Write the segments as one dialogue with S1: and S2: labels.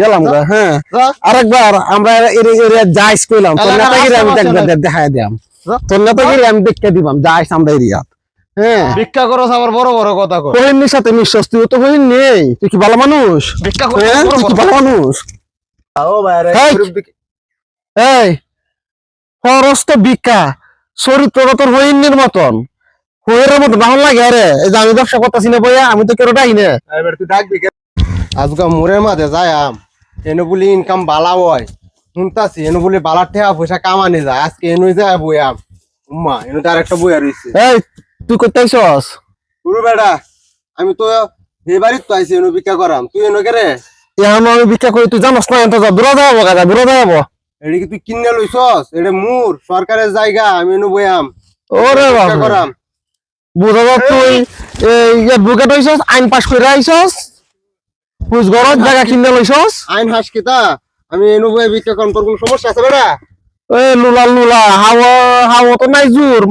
S1: গেলাম গা, হ্যাঁ। আরেকবার আমরা এরিয়া যাইস কইলাম তোর নেতাগিরি আমি
S2: নাই।
S1: দেখাই দিলাম তোর নেতাগিরি আমি দেখে দিবাম যাইস আমরা এরিয়া হ্যাঁ।
S2: ভিক্ষা করো আবার বড় বড় কথা কর
S1: কোহিনীর সাথে মিশছস তুই তো কোহিন নেই। তুই কি ভালো মানুষ?
S2: ভিক্ষা করো
S1: তুই ভালো মানুষ?
S2: ও ভাইরা
S1: হেই।
S2: গরিব দুঃখী-
S1: এই খরচ তো বিকা চরিত্রটা তোর হইনির মতন। হইয়ের ভালো লাগে আরে। এই যে আমি ব্যবসা করতেছি না বইয়া আমি তো কেউ ডাই না।
S2: এবার তুই ডাকবি কে আজকে মোড়ের মাঝে যাই আম। এনে বলি ইনকাম বালা হয় শুনতাছি এনে বলি বালার ঠেয়া পয়সা কামানি যায়। আজকে এনে যায় বই আম। উম্মা এনে তার একটা বই আর
S1: এই তুই করতে আইসস
S2: পুরো বেটা আমি তো এই বাড়ির তো আইছি এনে ভিক্ষা করাম। তুই এনে কে রে
S1: এখন আমি ভিক্ষা করি তুই জানাস না এত দূরে যাব কাজা দূরে যাব
S2: এডি কি তুই কিনে লইছস? এটা মুর সরকারের জায়গা আমি এনে বইয়াম
S1: ওরে বাবা
S2: করাম।
S1: বুঝা তুই এই হইছস আইন পাস করে আইছস? বুঝ গরজ জায়গা কিনে লইছস?
S2: আইন হাস কিতা আমি এনে বইয়া ভিক্ষা করাম তোর সমস্যা আছে বেটা?
S1: এ লুলা লুলা হাওয়া হাওয়া তো নাই জোর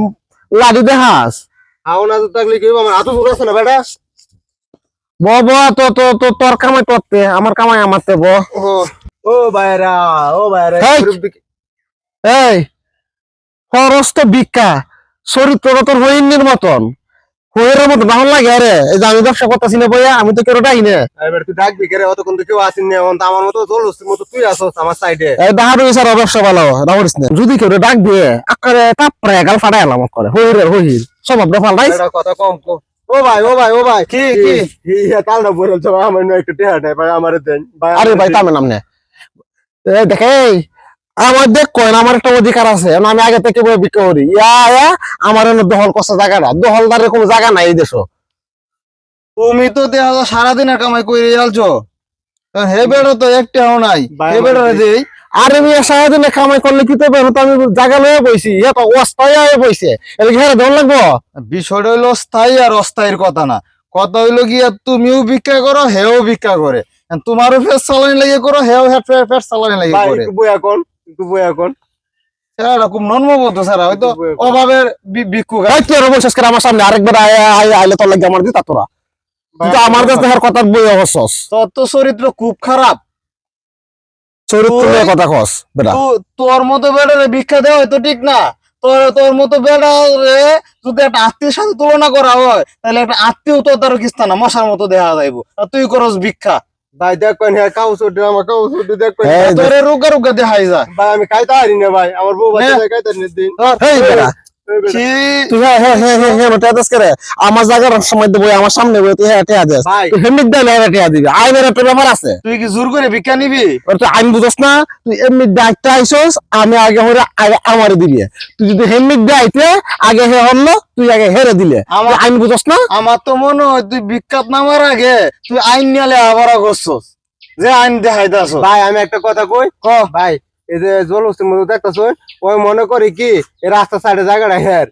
S1: লাদি দেখাস।
S2: আও না তো থাকলে কি? আমার হাতও জোর আছে না বেটা?
S1: ব ব তো তো তো তোর কামাই তোরতে আমার কামাই আমারতে ব।
S2: ও ও বাইরা ও বাইরা
S1: এই খরচ তো বিকা চরিত্রটা তোর হইনির মতন। লাগে আরে। এই যে আমি ব্যবসা করতেছি না বইয়া আমি তো কেউ ডাই না
S2: এবার তুই ডাকবি অতক্ষণ তো কেউ না আমার মতো মতো তুই আসস আমার সাইডে
S1: এই দাহার হইছে আর ব্যবসা ভালো না। যদি কেউ ডাক দিয়ে আকারে তাপরে গাল ফাটাই এলাম করে। স্বভাব দেখাল রাইস
S2: কথা কম কম। ও ভাই ও ভাই ও ভাই
S1: কি, কি?
S2: আমার একটু ভাই আমার দেন।
S1: আরে ভাই তামে নামনে দেখে আমার দেখ আমার একটা অধিকার আছে। আমি আগে থেকে বই বিক্রি করি। ইয়া ইয়া আমার দহল কষ্ট জায়গা না দহলদারের কোনো জায়গা নাই এই দেশ।
S3: তুমি তো দেখা যায় সারাদিনের কামাই করে আলছো। হে বেড়া তো একটাও নাই। হে বেড়া
S2: আমার
S3: দেই।
S1: আরে আমি সারাদিনে কামাই করলে কি তো আমি জায়গা লয়ে বইছি। ইয়া তো অস্থায়ী হয়ে বইছে। হেরে দল লাগবো?
S3: বিষয়টা হইল স্থায়ী আর অস্থায়ীর কথা না। কথা হইল গিয়া তুমিও ভিক্ষা করো হেও ভিক্ষা করে। তোমারও ফেস চালানি লাগে করো হেও ফেস চালানি লাগে করে।
S2: এখন।
S3: এরকম স্যার হয়তো অভাবের ভিক্ষুক
S1: এই তুই বলছিস আমার সামনে আরেকবার আয় আয় আইলে তোর লাগে আমার দিতা তোরা। কিন্তু আমার কাছে হের কথা বই অবশ্যস।
S3: তোর তো চরিত্র খুব খারাপ।
S1: চরিত্র নিয়ে কথা কস বেটা।
S3: তো- তোর মতো বেড়ারে ভিক্ষা দেওয়া হয়তো ঠিক না। তোর তোর মতো বেড়ারে যদি একটা আত্মীয়ের সাথে তুলনা করা হয় তাহলে একটা আত্মীয় তো তার কিস্তা না মশার মতো দেখা যাইব। তুই করস ভিক্ষা।
S2: ভাই দেখ কোন হ্যাঁ কাউ ছুটি আমার কাউ ছুটি দেখ কোন
S1: এই
S3: তোরে রোগা রোগা দেখাই যায়
S2: ভাই আমি খাইতে পারি না ভাই আমার বউ বাচ্চা খাইতে পারি না দিন
S1: হ্যাঁ হ্যাঁ হ্যাঁ হ্যাঁ হ্যাঁ আমার জায়গার সময় দেবো আমার সামনে হ্যাঁ দেয় না দিবি আইনের একটা ব্যাপার আছে
S3: তুই কি জোর করে ভিক্ষা নিবি
S1: তুই না তুই এমনি দায়িত্ব আইসস আমি আগে হরে আগে আমারে দিবি তুই যদি হেমিক দায়িত্বে আগে হে হলো তুই আগে হেরে দিলে
S3: আমার-
S1: আইন বুঝস না
S3: আমার তো মনে হয় তুই বিখ্যাত নামার আগে তুই আইন নিয়ালে আবার করছস যে আইন দেখাই
S2: ভাই আমি একটা কথা কই ক ভাই এই যে জলস্তির মধ্যে দেখতেছ ওই মনে করি কি এই রাস্তা সাইডে জায়গাটা হ্যার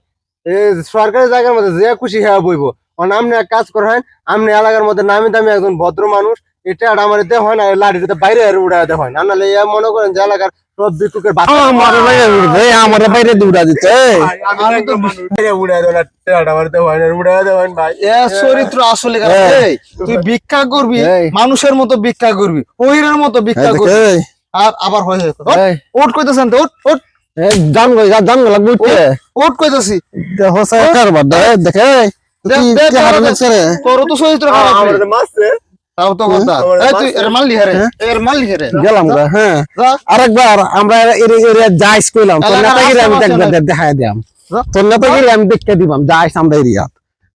S2: এই সরকারি জায়গার মধ্যে যে খুশি হ্যাঁ বইব। কারণ আপনি এক কাজ করেন আপনি এলাকার মধ্যে নামি দামি একজন ভদ্র মানুষ এটা আর আমার দেহ হয় না এই লাঠিতে বাইরে আর উড়াই দেওয়া হয় না। নাহলে এ মনে করেন যে এলাকার সব বিকুকের
S1: আমার বাইরে
S3: চরিত্র আসলে তুই ভিক্ষা করবি মানুষের মতো ভিক্ষা করবি ওইরের মতো ভিক্ষা করবি। আর আবার হয়ে
S1: এই,
S3: ওট কইতেছেন তো ওট ওট
S1: জান গো জান
S3: ওট কইতেছি।
S1: দেখে তুই কি
S3: দেখ, তোর তো চরিত্র খারাপ
S2: আমার
S3: রে।
S2: মারছে।
S3: তাও তো কথা। এই তুই এর মাল লিহারে
S1: হ্যাঁ?
S3: এর মাল লিহারে।
S1: গেলাম গা হ্যাঁ। আরেকবার আমরা এরিয়া যাইস কইলাম তোর
S3: এলাকার
S1: নেতাগিরি আমি
S3: আশেপাশে
S1: দেখ-
S3: নাই।
S1: দেখাই দিয়াম।
S3: যা।
S1: তোর নেতাগিরি আমি দিবাম যাইস আমরা এরিয়া।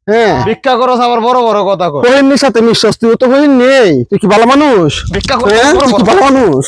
S1: হ্যাঁ।
S3: ভিক্ষা করস আবার বড় বড় কথা
S1: কোহিনীর সাথে মিশছস তুই তো কোহিন নেই তুই কি ভালো মানুষ?
S3: ভিক্ষা করস
S1: হ্যাঁ
S3: বড়
S1: তুই কি
S3: বড়
S1: ভালো মানুষ?